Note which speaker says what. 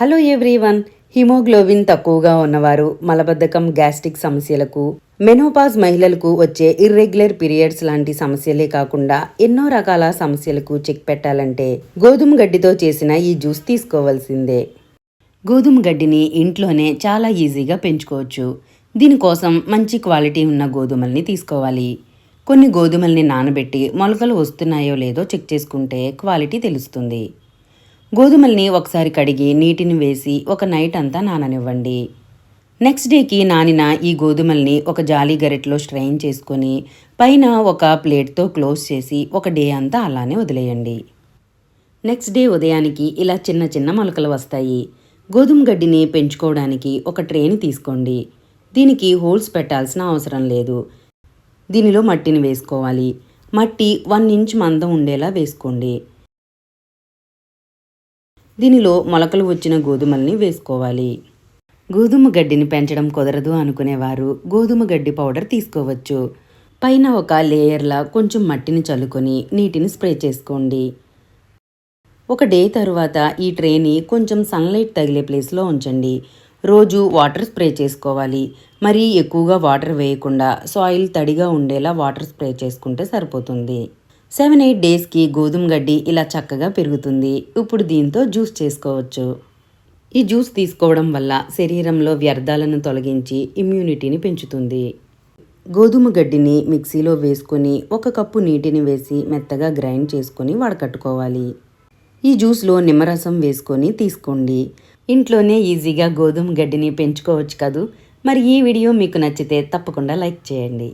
Speaker 1: Hello everyone haemoglobin తక్కువగా ఉన్నవారు మలబద్ధకం గ్యాస్ట్రిక్ సమస్యలకు మెనోపాజ్ మహిళలకు వచ్చే ఇర్రెగ్యులర్ పీరియడ్స్ లాంటి సమస్యలే కాకుండా ఎన్నో రకాల సమస్యలకు చెక్ పెట్టాలంటే గోధుమ గడ్డితో చేసిన ఈ జ్యూస్ తీసుకోవాల్సిందే. గోధుమ గడ్డిని ఇంట్లోనే చాలా ఈజీగా పెంచుకోవచ్చు. దీనికోసం మంచి క్వాలిటీ ఉన్న గోధుమల్ని తీసుకోవాలి. కొన్ని గోధుమల్ని నానబెట్టి మొలకలు వస్తున్నాయో లేదో చెక్ చేసుకుంటే క్వాలిటీ తెలుస్తుంది. గోధుమల్ని ఒకసారి కడిగి నీటిని వేసి ఒక నైట్ అంతా నాననివ్వండి. నెక్స్ట్ డేకి నానిన ఈ గోధుమల్ని ఒక జాలి గరిటలో స్ట్రెయిన్ చేసుకొని పైన ఒక ప్లేట్తో క్లోజ్ చేసి ఒక డే అంతా అలానే వదిలేయండి. నెక్స్ట్ డే ఉదయానికి ఇలా చిన్న చిన్న మొలకలు వస్తాయి. గోధుమ గడ్డిని పెంచుకోవడానికి ఒక ట్రేని తీసుకోండి. దీనికి హోల్స్ పెట్టాల్సిన అవసరం లేదు. దీనిలో మట్టిని వేసుకోవాలి. మట్టి వన్ ఇంచ్ మందం ఉండేలా వేసుకోండి. దీనిలో మొలకలు వచ్చిన గోధుమల్ని వేసుకోవాలి. గోధుమ గడ్డిని పెంచడం కుదరదు అనుకునేవారు గోధుమ గడ్డి పౌడర్ తీసుకోవచ్చు. పైన ఒక లేయర్లా కొంచెం మట్టిని చల్లుకొని నీటిని స్ప్రే చేసుకోండి. ఒక డే తరువాత ఈ ట్రేని కొంచెం సన్లైట్ తగిలే ప్లేస్లో ఉంచండి. రోజు వాటర్ స్ప్రే చేసుకోవాలి. మరీ ఎక్కువగా వాటర్ వేయకుండా సాయిల్ తడిగా ఉండేలా వాటర్ స్ప్రే చేసుకుంటే సరిపోతుంది. సెవెన్ ఎయిట్ డేస్కి గోధుమ గడ్డి ఇలా చక్కగా పెరుగుతుంది. ఇప్పుడు దీంతో జ్యూస్ చేసుకోవచ్చు. ఈ జ్యూస్ తీసుకోవడం వల్ల శరీరంలో వ్యర్థాలను తొలగించి ఇమ్యూనిటీని పెంచుతుంది. గోధుమ గడ్డిని మిక్సీలో వేసుకొని ఒక కప్పు నీటిని వేసి మెత్తగా గ్రైండ్ చేసుకొని వడకట్టుకోవాలి. ఈ జ్యూస్లో నిమ్మరసం వేసుకొని తీసుకోండి. ఇంట్లోనే ఈజీగా గోధుమ గడ్డిని పెంచుకోవచ్చు కదూ? మరి ఈ వీడియో మీకు నచ్చితే తప్పకుండా లైక్ చేయండి.